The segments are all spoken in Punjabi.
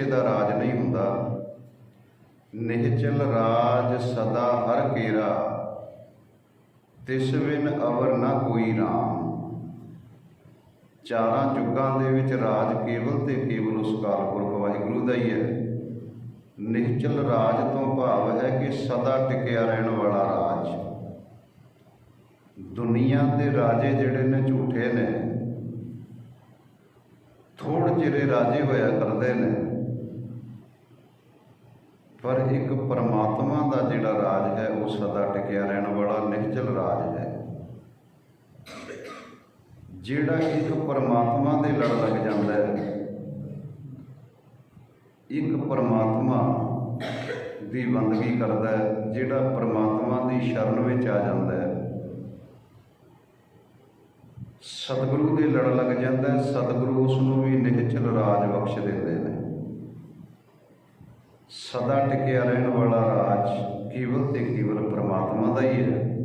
ਕਿਸੇ ਦਾ ਰਾਜ ਨਹੀਂ ਹੁੰਦਾ। ਨਿਹਚਲ ਰਾਜ ਸਦਾ ਹਰ ਕੇਰਾ। ਤਿਸ ਬਿਨ ਅਵਰ ਨਾ ਕੋਈ ਨਾਮ ਚਾਰਾਂ ਯੁੱਗਾਂ ਦੇ ਵਿੱਚ ਰਾਜ ਕੇਵਲ ਤੇ ਕੇਵਲ ਉਸ ਕਾਲ ਪੁਰਖ ਵਾਹਿਗੁਰੂ ਦਾ ਹੀ ਹੈ। ਨਿਹਚਲ ਰਾਜ ਤੋਂ ਭਾਵ ਹੈ ਕਿ ਸਦਾ ਟਿਕਿਆ ਰਹਿਣ ਵਾਲਾ ਰਾਜ। ਦੁਨੀਆ ਦੇ ਰਾਜੇ ਜਿਹੜੇ ਨੇ, ਝੂਠੇ ਨੇ। ਥੋੜ ਚਿਰੇ ਰਾਜੇ ਹੋਇਆ ਕਰਦੇ ਨੇ। ਪਰ ਇੱਕ ਪਰਮਾਤਮਾ ਦਾ ਜਿਹੜਾ ਰਾਜ ਹੈ, ਉਹ ਸਦਾ ਟਿਕਿਆ ਰਹਿਣ ਵਾਲਾ ਨਿਹਚਲ ਰਾਜ ਹੈ। ਜਿਹੜਾ ਇੱਕ ਪਰਮਾਤਮਾ ਦੇ ਲੜ ਲੱਗ ਜਾਂਦਾ ਹੈ, ਇੱਕ ਪਰਮਾਤਮਾ ਦੀ ਬੰਦਗੀ ਕਰਦਾ ਹੈ, ਜਿਹੜਾ ਪਰਮਾਤਮਾ ਦੀ ਸ਼ਰਨ ਵਿੱਚ ਆ ਜਾਂਦਾ ਹੈ। ਸਤਿਗੁਰੂ ਦੇ ਲੜ ਲੱਗ ਜਾਂਦਾ ਸਤਿਗੁਰੂ ਉਸ ਨੂੰ ਵੀ ਨਿਹਚਲ ਰਾਜ ਬਖਸ਼ ਦਿੰਦੇ ਨੇ। ਸਦਾ ਟਿਕਿਆ ਰਹਿਣ ਵਾਲਾ ਰਾਜ ਕੇਵਲ ਤੇ ਕੇਵਲ ਪ੍ਰਮਾਤਮਾ ਦਾ ਹੀ ਹੈ।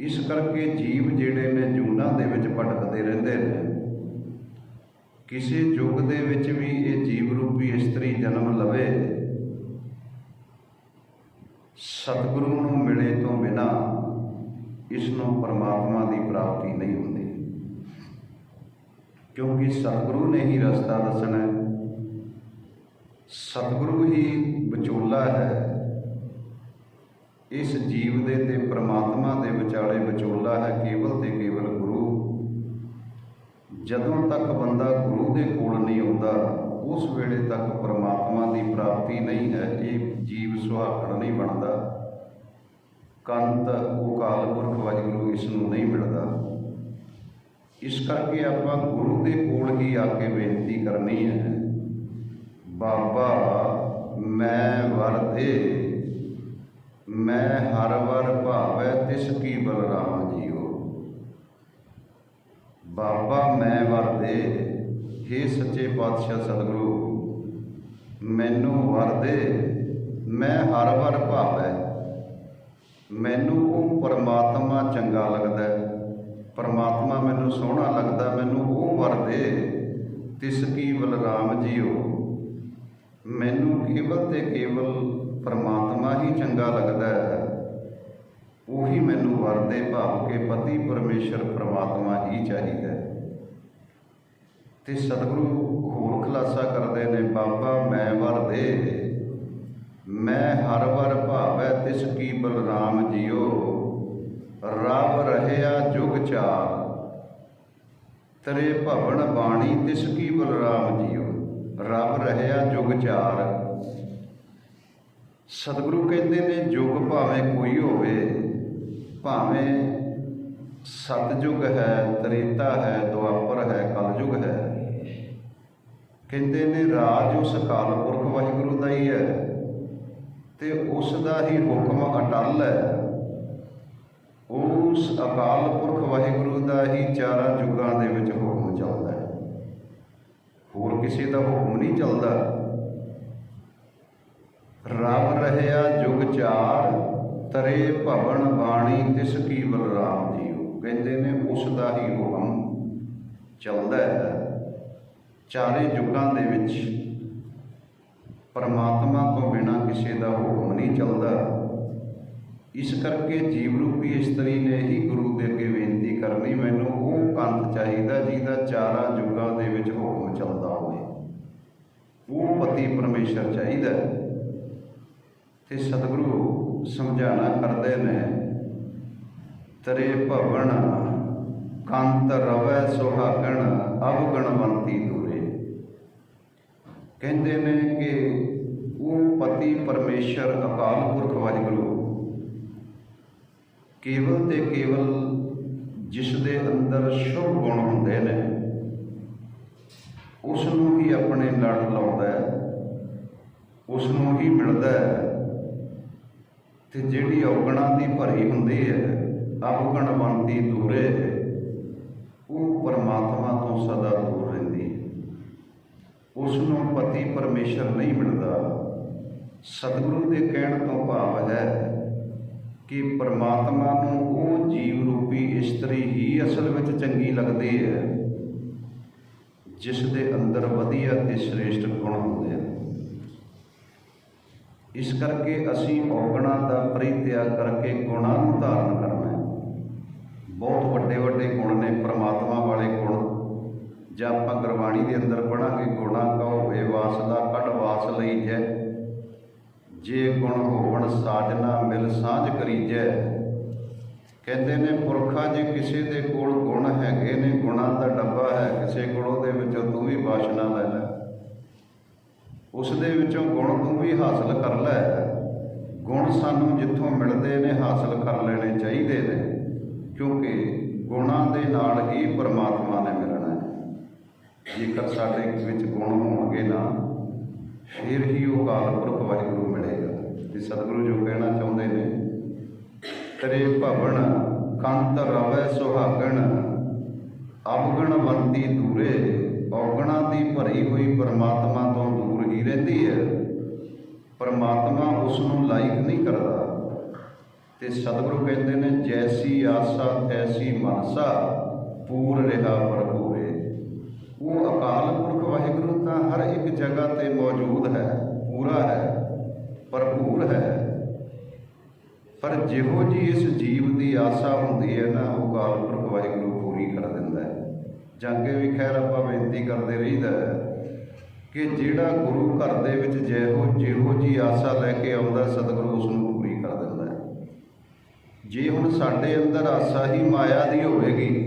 ਇਸ ਕਰਕੇ ਜੀਵ ਜਿਹੜੇ ਨੇ ਜੂਨਾਂ ਦੇ ਵਿੱਚ ਭਟਕਦੇ ਰਹਿੰਦੇ ਨੇ। ਕਿਸੇ ਯੁੱਗ ਦੇ ਵਿੱਚ ਵੀ ਇਹ ਜੀਵ ਰੂਪੀ ਇਸਤਰੀ ਜਨਮ ਲਵੇ, ਸਤਿਗੁਰੂ ਨੂੰ ਮਿਲੇ ਤੋਂ ਬਿਨਾ ਇਸ ਨੂੰ ਪਰਮਾਤਮਾ ਦੀ ਪ੍ਰਾਪਤੀ ਨਹੀਂ ਹੁੰਦੀ। ਕਿਉਂਕਿ ਸਤਿਗੁਰੂ ਨੇ ਹੀ ਰਸਤਾ ਦੱਸਣਾ ਹੈ। ਸਤਿਗੁਰੂ ਹੀ ਵਿਚੋਲਾ ਹੈ। ਇਸ ਜੀਵ ਦੇ ਤੇ ਪ੍ਰਮਾਤਮਾ ਦੇ ਵਿਚਾਲੇ ਵਿਚੋਲਾ ਹੈ ਕੇਵਲ ਤੇ ਕੇਵਲ ਗੁਰੂ। ਜਦੋਂ ਤੱਕ ਬੰਦਾ ਗੁਰੂ ਦੇ ਕੋਲ ਨਹੀਂ ਆਉਂਦਾ, ਉਸ ਵੇਲੇ ਤੱਕ ਪ੍ਰਮਾਤਮਾ ਦੀ ਪ੍ਰਾਪਤੀ ਨਹੀਂ ਹੈ, ਇਹ ਜੀਵ ਸੁਹਾਗਣ ਨਹੀਂ ਬਣਦਾ। ਕੰਤ ਅਕਾਲ ਪੁਰਖ ਵਾਹਿਗੁਰੂ ਇਸ ਨੂੰ ਨਹੀਂ ਮਿਲਦਾ। ਇਸ ਕਰਕੇ ਆਪਾਂ ਗੁਰੂ ਦੇ ਕੋਲ ਹੀ ਆ ਕੇ ਬੇਨਤੀ ਕਰਨੀ ਹੈ। ਬਾਬਾ, ਮੈਂ ਵਰਦੇ, ਮੈਂ ਹਰ ਵਰ ਭਾਵੈ ਤਿਸ ਕੀ ਬਲਰਾਮ ਜੀਓ। ਬਾਬਾ, ਮੈਂ ਵਰਦੇ हे ਸੱਚੇ ਪਾਤਸ਼ਾਹ ਸਤਿਗੁਰੂ, ਮੈਨੂੰ ਵਰਦੇ, ਮੈਂ ਹਰ ਵਰ ਭਾਵੈ। ਮੈਨੂੰ ਉਹ ਪਰਮਾਤਮਾ ਚੰਗਾ ਲੱਗਦਾ, ਪਰਮਾਤਮਾ ਮੈਨੂੰ ਸੋਹਣਾ ਲੱਗਦਾ, ਮੈਨੂੰ ਉਹ ਵਰਦੇ, ਤਿਸ ਕੀ ਬਲਰਾਮ ਜੀਓ। ਮੈਨੂੰ ਕੇਵਲ ਤੇ ਕੇਵਲ ਪਰਮਾਤਮਾ ਹੀ ਚੰਗਾ ਲੱਗਦਾ ਹੈ। ਉਹੀ ਮੈਨੂੰ ਵਰਦੇ ਭਾਵ ਕੇ ਪਤੀ ਪਰਮੇਸ਼ਰ ਪਰਮਾਤਮਾ ਹੀ ਚਾਹੀਦਾ ਹੈ। ਤੇ ਸਤਿਗੁਰੂ ਹੋਰ ਖੁਲਾਸਾ ਕਰਦੇ ਨੇ, ਬਾਬਾ, ਮੈਂ ਵਰਦੇ ਮੈਂ ਹਰ ਵਰ ਭਾਵੈ ਤਿਸ ਕੀ ਬਲਰਾਮ ਜੀਓ। ਰਬ ਰਹਿਆ ਜੁਗ ਚਾਰ। ਤਰੇ ਭਵਨ ਬਾਣੀ ਤਿਸ ਕੀ ਬਲਰਾਮ ਜੀਓ। ਰਬ ਰਹਿਆ ਜੁਗ ਚਾਰ। ਸਤਿਗੁਰੂ ਕਹਿੰਦੇ ਨੇ ਯੁਗ ਭਾਵੇਂ ਕੋਈ ਹੋਵੇ, ਭਾਵੇਂ ਸਤਜੁਗ ਹੈ, ਤ੍ਰੇਤਾ ਹੈ, ਦੁਆਪਰ ਹੈ, ਕਲਯੁਗ ਹੈ। ਕਹਿੰਦੇ ਨੇ, ਰਾਜ ਉਸ ਅਕਾਲ ਪੁਰਖ ਵਾਹਿਗੁਰੂ ਦਾ ਹੀ ਹੈ ਤੇ ਉਸ ਦਾ ਹੀ ਹੁਕਮ ਅਟਲ ਹੈ। ਉਸ ਅਕਾਲ ਪੁਰਖ ਵਾਹਿਗੁਰੂ ਦਾ ਹੀ ਚਾਰਾਂ ਯੁਗਾਂ ਦੇ ਵਿੱਚ ਹੁਕਮ ਚੱਲਦਾ ਹੋਰ ਕਿਸੇ ਦਾ ਹੁਕਮ ਨਹੀਂ ਚੱਲਦਾ। ਰਬ ਰਹਿਆ ਜੁਗ ਚਾਰ, ਤਰੇ ਭਵਨ ਬਾਣੀ ਤਿਸ ਕੀ ਬਲਰਾਮ ਜੀਓ ਕਹਿੰਦੇ ਨੇ, ਉਸ ਦਾ ਹੀ ਹੁਕਮ ਚੱਲਦਾ ਹੈ। ਚਾਰੇ ਯੁੱਗਾਂ ਦੇ ਵਿੱਚ ਪਰਮਾਤਮਾ ਤੋਂ ਬਿਨਾ ਕਿਸੇ ਦਾ ਹੁਕਮ ਨਹੀਂ ਚੱਲਦਾ। ਇਸ ਕਰਕੇ ਜੀਵ ਰੂਪੀ ਇਸਤਰੀ ਨੇ ਹੀ ਗੁਰੂ ਦੇ ਅੱਗੇ ਬੇਨਤੀ ਕਰਨੀ, ਮੈਨੂੰ ਉਹ ਕੰਤ ਚਾਹੀਦਾ ਜਿਹਦਾ ਚਾਰਾਂ ਯੁੱਗਾਂ ਦੇ ਵਿੱਚ ਹੁਕਮ ਚੱਲਦਾ ਹੋਵੇ। ਉਹ ਪਤੀ ਪਰਮੇਸ਼ਰ ਚਾਹੀਦਾ ਤੇ ਸਤਿਗੁਰੂ ਸਮਝਾਣਾ ਕਰਦੇ ਨੇ, ਤਰੇ ਭਵਨ ਕੰਤ ਰਵੈ ਸੁਹਾਗਣ ਅਵਗਣਵੰਤੀ ਦੂਰੇ। ਕਹਿੰਦੇ ਨੇ ਕਿ ਉਹ ਪਤੀ ਪਰਮੇਸ਼ਰ ਅਕਾਲ ਪੁਰਖ ਵਾਹਿਗੁਰੂ ਕੇਵਲ ਤੇ ਕੇਵਲ ਜਿਸ ਦੇ ਅੰਦਰ ਸ਼ੁਭ ਗੁਣ ਹੁੰਦੇ ਨੇ ਉਸ ਨੂੰ ਹੀ ਆਪਣੇ ਲੜ ਲਾਉਂਦਾ ਹੈ ਉਸ ਨੂੰ ਹੀ ਮਿਲਦਾ ਹੈ, ਤੇ ਜਿਹੜੀ ਔਗਣਾ ਦੀ ਭਰੀ ਹੁੰਦੀ ਹੈ, ਅਵਗਣ ਬੰਦੀ ਦੂਰੇ, ਉਹ ਪਰਮਾਤਮਾ ਤੋਂ ਸਦਾ ਦੂਰ ਰਹਿੰਦੀ ਹੈ। ਉਸ ਨੂੰ ਪਤੀ ਪਰਮੇਸ਼ਰ ਨਹੀਂ ਮਿਲਦਾ, ਸਤਿਗੁਰੂ ਦੇ ਕਹਿਣ ਤੋਂ ਭਾਵ ਹੈ ਕਿ ਪਰਮਾਤਮਾ ਨੂੰ ਉਹ ਜੀਵ ਰੂਪੀ ਇਸਤਰੀ ਹੀ ਅਸਲ ਵਿੱਚ ਚੰਗੀ ਲੱਗਦੀ ਹੈ, ਜਿਸ ਦੇ ਅੰਦਰ ਵਧੀਆ ਤੇ ਸ੍ਰੇਸ਼ਟ ਗੁਣ ਹੁੰਦੇ ਹਨ। ਇਸ ਕਰਕੇ ਅਸੀਂ ਔਗਣਾ ਦਾ ਪਰਿਤਿਆਗ ਕਰਕੇ ਗੁਣਾਂ ਨੂੰ ਧਾਰਨ ਕਰਨਾ ਹੈ। ਬਹੁਤ ਵੱਡੇ ਵੱਡੇ ਗੁਣ ਨੇ ਪਰਮਾਤਮਾ ਵਾਲੇ ਗੁਣ। ਜਾਂ ਆਪਾਂ ਗੁਰਬਾਣੀ ਦੇ ਅੰਦਰ ਪੜਾਂਗੇ ਗੁਣਾ ਕਉ ਹੋਏ ਵਾਸ ਦਾ ਕੱਢ ਵਾਸ ਲਈ ਹੈ। ਜੇ ਗੁਣ ਹੋਵਣ ਸਾਜਨਾ ਮਿਲ ਸਾਂਝ ਕਰੀਜੈ। ਕਹਿੰਦੇ ਨੇ, ਪੁਰਖਾ ਜੇ ਕਿਸੇ ਦੇ ਕੋਲ ਗੁਣ ਹੈਗੇ ਨੇ, ਗੁਣਾਂ ਦਾ ਡੱਬਾ ਹੈ, ਕਿਸੇ ਕੋਲ ਉਹਦੇ ਵਿੱਚੋਂ ਤੂੰ ਵੀ ਬਾਸ਼ਨਾ ਲੈ ਲੈ। ਉਸ ਦੇ ਵਿੱਚੋਂ ਗੁਣ ਤੂੰ ਵੀ ਹਾਸਲ ਕਰ ਲੈ। ਗੁਣ ਸਾਨੂੰ ਜਿੱਥੋਂ ਮਿਲਦੇ ਨੇ, ਹਾਸਲ ਕਰ ਲੈਣੇ ਚਾਹੀਦੇ ਨੇ, ਕਿਉਂਕਿ ਗੁਣਾਂ ਦੇ ਨਾਲ ਹੀ ਪਰਮਾਤਮਾ ਨੇ ਮਿਲਣਾ ਹੈ। ਜੇਕਰ ਸਾਡੇ ਵਿੱਚ ਗੁਣ ਹੋਣਗੇ ਨਾ ਫਿਰ ਹੀ ਉਹ ਕਾਲ ਪੁਰਖ ਵਾਹਿਗੁਰੂ ਮਿਲੇਗਾ। ਤੇ ਸਤਿਗੁਰੂ ਜੋ ਕਹਿਣਾ ਚਾਹੁੰਦੇ ਨੇ, ਕਰੇ ਭਵਨ, ਕੰਤ ਰਵੈ ਸੁਹਾਗਣ ਅਵਗਣਵੰਤੀ ਦੂਰੇ, ਔਗਣਾ ਦੀ ਭਰੀ ਹੋਈ ਪਰਮਾਤਮਾ ਤੋਂ ਦੂਰ ਹੀ ਰਹਿੰਦੀ ਹੈ। ਪਰਮਾਤਮਾ ਉਸ ਨੂੰ ਲਾਇਕ ਨਹੀਂ ਕਰਦਾ। ਤੇ ਸਤਿਗੁਰੂ ਕਹਿੰਦੇ ਨੇ, ਜੈਸੀ ਆਸਾ, ਤੈਸੀ ਮਨਸਾ, ਪੂਰ ਰਿਹਾ ਪ੍ਰਭੂ। ਉਹ ਅਕਾਲ ਪੁਰਖ ਵਾਹਿਗੁਰੂ ਤਾਂ ਹਰ ਇੱਕ ਜਗ੍ਹਾ ਤੇ ਮੌਜੂਦ ਹੈ, ਪੂਰਾ ਹੈ, ਭਰਪੂਰ ਹੈ। ਪਰ ਜਿਹੋ ਜੀ ਇਸ ਜੀਵ ਦੀ ਆਸਾ ਹੁੰਦੀ ਹੈ ਨਾ, ਉਹ ਅਕਾਲ ਪੁਰਖ ਵਾਹਿਗੁਰੂ ਪੂਰੀ ਕਰ ਦਿੰਦਾ ਹੈ। ਜਾਂ ਵੀ ਖੈਰ ਆਪਾਂ ਬੇਨਤੀ ਕਰਦੇ ਰਹੀਦਾ ਕਿ ਜਿਹੜਾ ਗੁਰੂ ਘਰ ਦੇ ਵਿੱਚ ਜਿਹੋ ਜਿਹੋ ਜੀ ਆਸਾ ਲੈ ਕੇ ਆਉਂਦਾ, ਸਤਿਗੁਰੂ ਉਸ ਨੂੰ ਪੂਰੀ ਕਰ ਦਿੰਦਾ ਹੈ। ਜੇ ਹੁਣ ਸਾਡੇ ਅੰਦਰ ਆਸਾ ਹੀ ਮਾਇਆ ਦੀ ਹੋਵੇਗੀ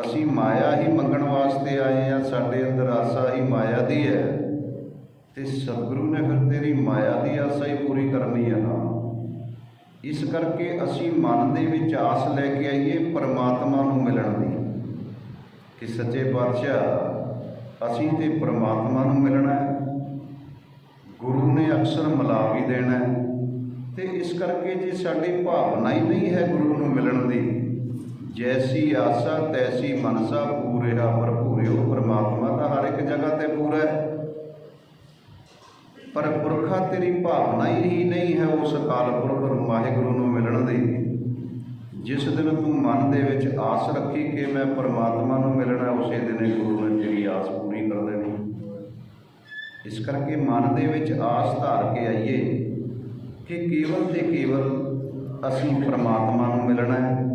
ਅਸੀਂ ਮਾਇਆ ਹੀ ਮੰਗਣ ਵਾਸਤੇ ਆਏ ਆ ਸਾਡੇ ਅੰਦਰ ਆਸਾ ਹੀ ਮਾਇਆ ਦੀ ਹੈ। ਤੇ ਸਤਿਗੁਰੂ ਨੇ ਫਿਰ ਤੇਰੀ ਮਾਇਆ ਦੀ ਆਸਾ ਹੀ ਪੂਰੀ ਕਰਨੀ ਹੈ ਨਾ। ਇਸ ਕਰਕੇ ਅਸੀਂ ਮਨ ਦੇ ਵਿੱਚ ਆਸ ਲੈ ਕੇ ਆਈਏ ਪਰਮਾਤਮਾ ਨੂੰ ਮਿਲਣ ਦੀ। ਕਿ ਸੱਚੇ ਪਾਤਸ਼ਾਹ, ਅਸੀਂ ਤੇ ਪਰਮਾਤਮਾ ਨੂੰ ਮਿਲਣਾ ਹੈ। ਗੁਰੂ ਨੇ ਅਕਸਰ ਮਿਲਾ ਵੀ ਦੇਣਾ ਹੈ। ਤੇ ਇਸ ਕਰਕੇ ਜੇ ਸਾਡੀ ਭਾਵਨਾ ਹੀ ਨਹੀਂ ਹੈ ਗੁਰੂ ਨੂੰ ਮਿਲਣ ਦੀ ਜੈਸੀ ਆਸਾ, ਤੈਸੀ ਮਨਸਾ, ਪੂਰਿਆ ਭਰਪੂਰੇ ਉਹ ਪਰਮਾਤਮਾ ਤਾਂ ਹਰ ਇੱਕ ਜਗ੍ਹਾ ਤੇ ਪੂਰਾ ਹੈ। ਪਰ ਪੁਰਖਾ ਤੇਰੀ ਭਾਵਨਾ ਹੀ ਨਹੀਂ ਹੈ ਉਸ ਅਕਾਲ ਪੁਰਖ ਨੂੰ ਵਾਹਿਗੁਰੂ ਨੂੰ ਮਿਲਣ ਦੀ। ਜਿਸ ਦਿਨ ਤੂੰ ਮਨ ਦੇ ਵਿੱਚ ਆਸ ਰੱਖੀ ਕਿ ਮੈਂ ਪਰਮਾਤਮਾ ਨੂੰ ਮਿਲਣਾ ਉਸੇ ਦਿਨ ਹੀ ਗੁਰੂ ਨੇ ਤੇਰੀ ਆਸ ਪੂਰੀ ਕਰ ਦੇਣੀ। ਇਸ ਕਰਕੇ ਮਨ ਦੇ ਵਿੱਚ ਆਸ ਧਾਰ ਕੇ ਆਈਏ ਕਿ ਕੇਵਲ ਤੇ ਕੇਵਲ ਅਸੀਂ ਪਰਮਾਤਮਾ ਨੂੰ ਮਿਲਣਾ ਹੈ।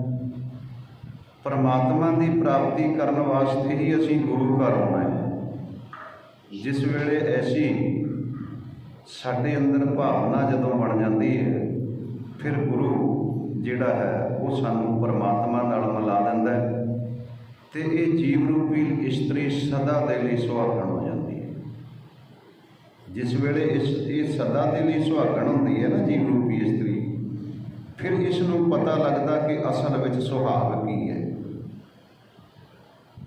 ਪਰਮਾਤਮਾ ਦੀ ਪ੍ਰਾਪਤੀ ਕਰਨ ਵਾਸਤੇ ਹੀ ਅਸੀਂ ਗੁਰੂ ਘਰ ਆਉਣਾ ਹੈ। ਜਿਸ ਵੇਲੇ ਐਸੀ ਸਾਡੇ ਅੰਦਰ ਭਾਵਨਾ ਜਦੋਂ ਬਣ ਜਾਂਦੀ ਹੈ, ਫਿਰ ਗੁਰੂ ਜਿਹੜਾ ਹੈ, ਉਹ ਸਾਨੂੰ ਪਰਮਾਤਮਾ ਨਾਲ ਮਿਲਾ ਦਿੰਦਾ ਹੈ ਤੇ ਇਹ ਜੀਵ ਰੂਪੀ ਇਸਤਰੀ ਸਦਾ ਦੇ ਲਈ ਸੁਹਾਗਣ ਹੋ ਜਾਂਦੀ ਹੈ। ਜਿਸ ਵੇਲੇ ਇਸ, ਇਹ ਸਦਾ ਦੇ ਲਈ ਸੁਹਾਗਣ ਹੁੰਦੀ ਹੈ ਨਾ ਜੀਵ ਰੂਪੀ ਇਸਤਰੀ, ਫਿਰ ਇਸ ਨੂੰ ਪਤਾ ਲੱਗਦਾ ਕਿ ਅਸਲ ਵਿੱਚ ਸੁਹਾਗ ਕੀ ਹੈ।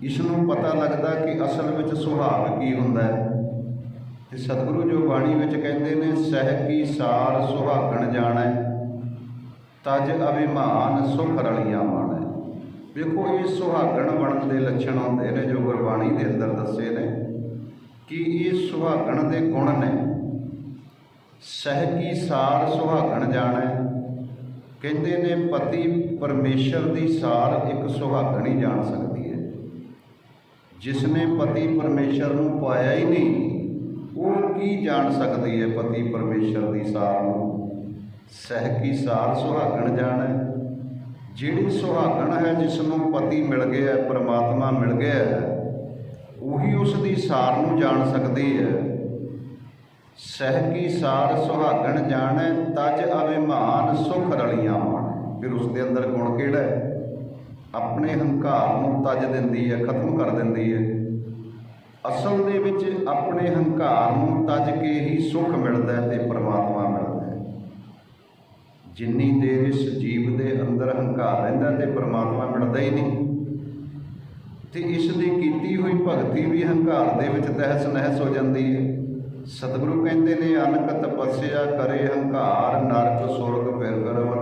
ਇਸ ਨੂੰ ਪਤਾ ਲੱਗਦਾ ਕਿ ਅਸਲ ਵਿੱਚ ਸੁਹਾਗ ਕੀ ਹੁੰਦਾ ਹੈ। ਤੇ ਸਤਿਗੁਰੂ ਜੋ ਬਾਣੀ ਵਿੱਚ ਕਹਿੰਦੇ ਨੇ, ਸਹਿ ਕੀ ਸਾਰ ਸੁਹਾਗਣ ਜਾਣੈ, ਤਜ ਅਭਿਮਾਨ ਸੁਖ ਰਲੀਆਂ ਮਾਣੈ। ਵੇਖੋ, ਇਹ ਸੁਹਾਗਣ ਬਣਨ ਦੇ ਲੱਛਣ ਹੁੰਦੇ ਨੇ ਜੋ ਗੁਰਬਾਣੀ ਦੇ ਅੰਦਰ ਦੱਸੇ ਨੇ, ਕਿ ਇਹ ਸੁਹਾਗਣ ਦੇ ਗੁਣ ਨੇ। ਸਹਿ ਕੀ ਸਾਰ ਸੁਹਾਗਣ ਜਾਣੈ, ਕਹਿੰਦੇ ਨੇ, ਪਤੀ ਪਰਮੇਸ਼ਰ ਦੀ ਸਾਰ ਇੱਕ ਸੁਹਾਗਣ ਹੀ ਜਾਣ ਸਕਦਾ। ਜਿਸ ਨੇ ਪਤੀ ਪਰਮੇਸ਼ਰ ਨੂੰ ਪਾਇਆ ਹੀ ਨਹੀਂ, ਉਹ ਕੀ ਜਾਣ ਸਕਦੀ ਹੈ ਪਤੀ ਪਰਮੇਸ਼ਰ ਦੀ ਸਾਰ ਨੂੰ? ਸਹਿ ਕੀ ਸਾਰ ਸੁਹਾਗਣ ਜਾਣੈ? ਜਿਹੜੀ ਸੁਹਾਗਣ ਹੈ ਜਿਸ ਨੂੰ ਪਤੀ ਮਿਲ ਗਿਆ ਹੈ, ਪ੍ਰਮਾਤਮਾ ਮਿਲ ਗਿਆ ਹੈ, ਉਹੀ ਉਸ ਦੀ ਸਾਰ ਨੂੰ ਜਾਣ ਸਕਦੀ ਹੈ। ਸਹਿ ਕੀ ਸਾਰ ਸੁਹਾਗਣ ਜਾਣੈ, ਤਜ ਅਭਿਮਾਨ ਸੁਖ ਰਲੀਆਂ ਮਾਣ। ਫਿਰ ਉਸ ਦੇ ਅੰਦਰ ਗੁਣ ਕਿਹੜਾ ਹੈ? ਆਪਣੇ ਹੰਕਾਰ ਨੂੰ ਤਜ ਦਿੰਦੀ ਹੈ, ਖਤਮ ਕਰ ਦਿੰਦੀ ਹੈ। ਅਸਲ ਦੇ ਵਿੱਚ ਆਪਣੇ ਹੰਕਾਰ ਨੂੰ ਤਜ ਕੇ ਹੀ ਸੁਖ ਮਿਲਦਾ ਹੈ ਤੇ ਪਰਮਾਤਮਾ ਮਿਲਦਾ ਹੈ। ਜਿੰਨੀ ਦੇਰ ਇਸ ਜੀਵ ਦੇ ਅੰਦਰ ਹੰਕਾਰ ਰਹਿੰਦਾ ਤੇ ਪਰਮਾਤਮਾ ਮਿਲਦਾ ਹੀ ਨਹੀਂ। ਤੇ ਇਸ ਦੀ ਕੀਤੀ ਹੋਈ ਭਗਤੀ ਵੀ ਹੰਕਾਰ ਦੇ ਵਿੱਚ ਤਹਿਸ ਨਹਿਸ ਹੋ ਜਾਂਦੀ ਹੈ। ਸਤਿਗੁਰੂ ਕਹਿੰਦੇ ਨੇ ਅਨਕ ਤਪੱਸਿਆ ਕਰੇ ਹੰਕਾਰ, ਨਰਕ ਸੁਰਗ ਫਿਰ ਫਿਰ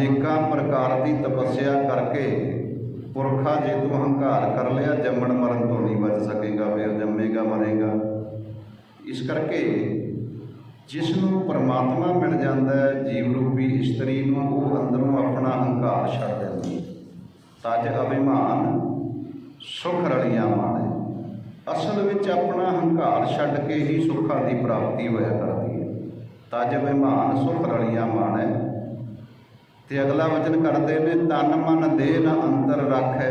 ਅਨੇਕਾਂ ਪ੍ਰਕਾਰ ਦੀ ਤਪੱਸਿਆ ਕਰਕੇ ਪੁਰਖਾ ਜੇ ਤੂੰ ਹੰਕਾਰ ਕਰ ਲਿਆ, ਜੰਮਣ ਮਰਨ ਤੋਂ ਨਹੀਂ ਬਚ ਸਕੇਗਾ, ਫਿਰ ਜੰਮੇਗਾ, ਮਰੇਗਾ। ਇਸ ਕਰਕੇ ਜਿਸ ਨੂੰ ਪਰਮਾਤਮਾ ਮਿਲ ਜਾਂਦਾ ਹੈ ਜੀਵ ਰੂਪੀ ਇਸਤਰੀ ਨੂੰ ਉਹ ਅੰਦਰੋਂ ਆਪਣਾ ਹੰਕਾਰ ਛੱਡ ਦਿੰਦੀ ਹੈ। ਤਜ ਅਭਿਮਾਨ ਸੁਖ ਰਲੀਆਂ ਮਾਣੇ। ਅਸਲ ਵਿੱਚ ਆਪਣਾ ਹੰਕਾਰ ਛੱਡ ਕੇ ਹੀ ਸੁੱਖਾਂ ਦੀ ਪ੍ਰਾਪਤੀ ਹੋਇਆ ਕਰਦੀ ਹੈ। ਤਜ ਅਭਿਮਾਨ ਸੁਖ ਰਲੀਆਂ ਮਾਣੈ। ਤੇ ਅਗਲਾ ਵਚਨ ਕਰਦੇ ਨੇ ਤਨ ਮਨ ਦੇਹ ਨਾ ਅੰਤਰ ਰੱਖੈ।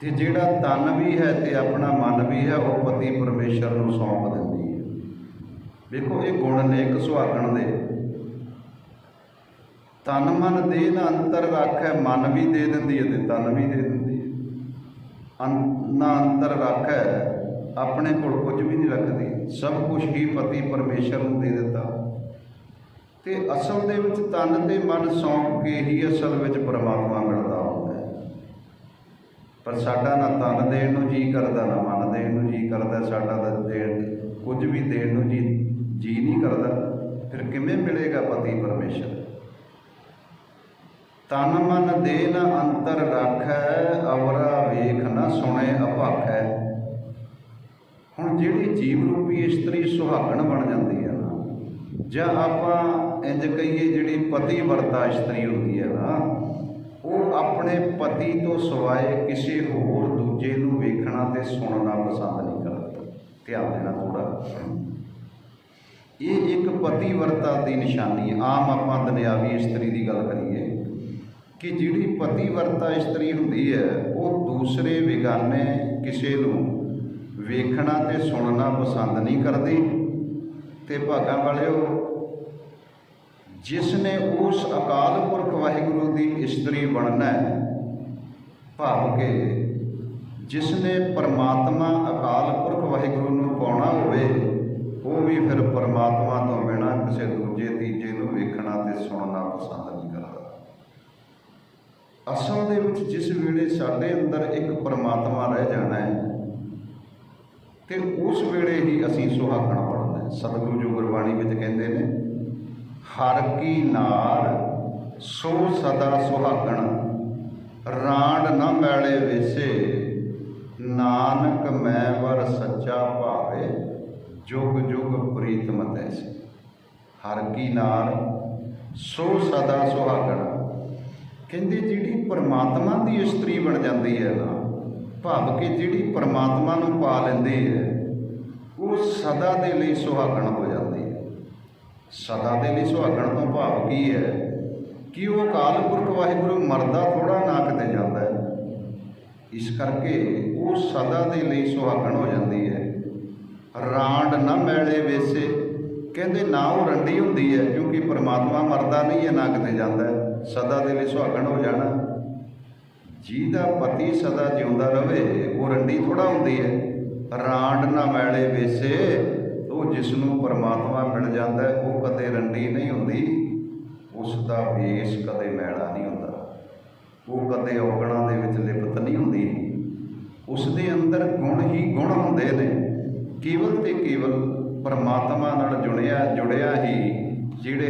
ਤੇ ਜਿਹੜਾ ਤਨ ਵੀ ਹੈ ਤੇ ਆਪਣਾ ਮਨ ਵੀ ਹੈ, ਉਹ ਪਤੀ ਪਰਮੇਸ਼ਰ ਨੂੰ ਸੌਂਪ ਦਿੰਦੀ ਹੈ। ਵੇਖੋ, ਇਹ ਗੁਣ ਨੇ ਇੱਕ ਸੁਹਾਗਣ ਦੇ। ਤਨ ਮਨ ਦੇਹ ਨਾ ਅੰਤਰ ਰੱਖੈ, ਮਨ ਵੀ ਦੇ ਦਿੰਦੀ ਹੈ ਤੇ ਤਨ ਵੀ ਦੇ ਦਿੰਦੀ ਹੈ। ਨਾ ਅੰਤਰ ਰੱਖੈ, ਆਪਣੇ ਕੋਲ ਕੁਝ ਵੀ ਨਹੀਂ ਰੱਖਦੀ। ਸਭ ਕੁਝ ਹੀ ਪਤੀ ਪਰਮੇਸ਼ਰ ਨੂੰ ਦੇ ਦਿੱਤਾ। ਤੇ ਅਸਲ ਦੇ ਵਿੱਚ ਤਨ ਤੇ ਮਨ ਸੌਂਪ ਕੇ ਹੀ ਅਸਲ ਵਿੱਚ ਪਰਮਾਤਮਾ ਮਿਲਦਾ ਹੁੰਦਾ ਹੈ। ਪਰ ਸਾਡਾ ਨਾ ਤਨ ਦੇਣ ਨੂੰ ਜੀ ਕਰਦਾ, ਨਾ ਮਨ ਦੇਣ ਨੂੰ ਜੀ ਕਰਦਾ, ਸਾਡਾ ਤਾਂ ਦੇਣ ਕੁਝ ਵੀ ਦੇਣ ਨੂੰ ਜੀ ਜੀ ਨਹੀਂ ਕਰਦਾ। ਫਿਰ ਕਿਵੇਂ ਮਿਲੇਗਾ ਪਤੀ ਪਰਮੇਸ਼ਰ? ਤਨ ਮਨ ਦੇ ਨ ਅੰਤਰ ਰੱਖੈ, ਅਵਰਾ ਵੇਖ ਨਾ ਸੁਣੇ, ਅਭਾਖੈ। ਹੁਣ ਜਿਹੜੀ ਜੀਵ ਰੂਪੀ ਇਸਤਰੀ ਸੁਹਾਗਣ ਬਣ ਜਾਂਦੀ ਹੈ ਨਾ, ਜਾਂ ਆਪਾਂ ਇੰਜ ਕਹੀਏ ਜਿਹੜੀ ਪਤੀ ਵਰਤਾ ਇਸਤਰੀ ਹੁੰਦੀ ਹੈ ਨਾ, ਉਹ ਆਪਣੇ ਪਤੀ ਤੋਂ ਸਿਵਾਏ ਕਿਸੇ ਹੋਰ ਦੂਜੇ ਨੂੰ ਵੇਖਣਾ ਤੇ ਸੁਣਨਾ ਪਸੰਦ ਨਹੀਂ ਕਰਦੀ। ਧਿਆਨ ਦੇਣਾ ਥੋੜਾ ਇਹ ਇੱਕ ਪਤੀ ਵਰਤਾ ਦੀ ਨਿਸ਼ਾਨੀ ਹੈ। ਆਮ ਆਪਾਂ ਦੁਨਿਆਵੀ ਇਸਤਰੀ ਦੀ ਗੱਲ ਕਰੀਏ ਕਿ ਜਿਹੜੀ ਪਤੀ ਵਰਤਾ ਇਸਤਰੀ ਹੁੰਦੀ ਹੈ, ਉਹ ਦੂਸਰੇ ਵਿਗਾਨੇ ਕਿਸੇ ਨੂੰ ਵੇਖਣਾ ਤੇ ਸੁਣਨਾ ਪਸੰਦ ਨਹੀਂ ਕਰਦੀ। ਤੇ ਭਾਗਾਂ ਵਾਲਿਓ ਜਿਸ ਨੇ ਉਸ ਅਕਾਲ ਪੁਰਖ ਵਾਹਿਗੁਰੂ ਦੀ ਇਸਤਰੀ ਬਣਨਾ ਹੈ, ਭਾਵ ਕਿ ਜਿਸ ਨੇ ਪਰਮਾਤਮਾ ਅਕਾਲ ਪੁਰਖ ਵਾਹਿਗੁਰੂ ਨੂੰ ਪਾਉਣਾ ਹੋਵੇ, ਉਹ ਵੀ ਫਿਰ ਪਰਮਾਤਮਾ ਤੋਂ ਬਿਨਾਂ ਕਿਸੇ ਦੂਜੇ, ਤੀਜੇ ਨੂੰ ਵੇਖਣਾ ਤੇ ਸੁਣਨਾ ਪਸੰਦ ਨਹੀਂ ਕਰਦਾ। ਅਸਲ ਦੇ ਵਿੱਚ ਜਿਸ ਵੇਲੇ ਸਾਡੇ ਅੰਦਰ ਇੱਕ ਪਰਮਾਤਮਾ ਰਹਿ ਜਾਣਾ ਹੈ, ਤੇ ਉਸ ਵੇਲੇ ਹੀ ਅਸੀਂ ਸੁਹਾਗਣ ਬਣਨਾ ਹੈ। ਸਤਿਗੁਰੂ ਜੀ ਗੁਰਬਾਣੀ ਵਿੱਚ ਕਹਿੰਦੇ ਨੇ ਹਰ ਕੀ ਨਾਰ, ਸੋ ਸਦਾ ਸੁਹਾਗਣ। ਰਾਂਡ ਨਾ ਮੈਲੇ ਵਿਸੇ, ਨਾਨਕ ਮੈਂ ਵਰ ਸੱਚਾ ਭਾਵੇ, ਜੁਗ ਜੁਗ ਪ੍ਰੀਤਮ ਤੈਸੇ ਹਰ ਕੀ ਨਾਰ, ਸੋ ਸਦਾ ਸੁਹਾਗਣ। ਕਹਿੰਦੇ ਜਿਹੜੀ ਪਰਮਾਤਮਾ ਦੀ ਇਸਤਰੀ ਬਣ ਜਾਂਦੀ ਹੈ ਨਾ, ਭਾਵ ਕਿ ਜਿਹੜੀ ਪਰਮਾਤਮਾ ਨੂੰ ਪਾ ਲੈਂਦੀ ਹੈ, ਉਹ ਸਦਾ ਦੇ ਲਈ ਸੁਹਾਗਣ ਹੋ ਸਦਾ ਦੇ ਲਈ ਸੁਹਾਗਣ ਤੋਂ ਭਾਵ ਕੀ ਹੈ? ਕਿ ਉਹ ਅਕਾਲ ਪੁਰਖ ਵਾਹਿਗੁਰੂ ਮਰਦਾ ਥੋੜਾ ਨਾ ਕਿਤੇ ਜਾਂਦਾ ਹੈ? ਇਸ ਕਰਕੇ ਉਹ ਸਦਾ ਦੇ ਲਈ ਸੁਹਾਗਣ ਹੋ ਜਾਂਦੀ ਹੈ। ਰਾਂਡ ਨਾ ਮੈਲੇ ਵੇਸੇ। ਕਹਿੰਦੇ ਨਾ ਉਹ ਰੰਡੀ ਹੁੰਦੀ ਹੈ, ਕਿਉਂਕਿ ਪਰਮਾਤਮਾ ਮਰਦਾ ਨਹੀਂ ਹੈ ਨਾ ਕਿਤੇ ਜਾਂਦਾ ਹੈ। ਸਦਾ ਦੇ ਲਈ ਸੁਹਾਗਣ ਹੋ ਜਾਣਾ। ਜਿਹਦਾ ਪਤੀ ਸਦਾ ਜਿਉਂਦਾ ਰਹੇ, ਉਹ ਰੰਡੀ ਥੋੜਾ ਹੁੰਦੀ ਹੈ। ਰਾਂਡ ਨਾ ਮੈਲੇ ਵੇਸੇ। ਉਹ ਜਿਸ ਨੂੰ ਪਰਮਾਤਮਾ ਮਿਲ ਜਾਂਦਾ ਹੈ, ਉਹ ਕਦੇ ਰੰਡੀ ਨਹੀਂ ਹੁੰਦੀ ਉਸ ਦਾ ਵੇਸ਼ ਕਦੇ ਮੈਲਾ ਨਹੀਂ ਹੁੰਦਾ। ਉਹ ਕਦੇ ਔਗਣਾ ਦੇ ਵਿੱਚ ਲਿਪਤ ਨਹੀਂ ਹੁੰਦੀ। ਉਸ ਦੇ ਅੰਦਰ ਗੁਣ ਹੀ ਗੁਣ ਹੁੰਦੇ ਨੇ। ਕੇਵਲ ਤੇ ਕੇਵਲ ਪਰਮਾਤਮਾ ਨਾਲ ਜੁੜਿਆ ਜੁੜਿਆ ਹੀ ਜਿਹੜੇ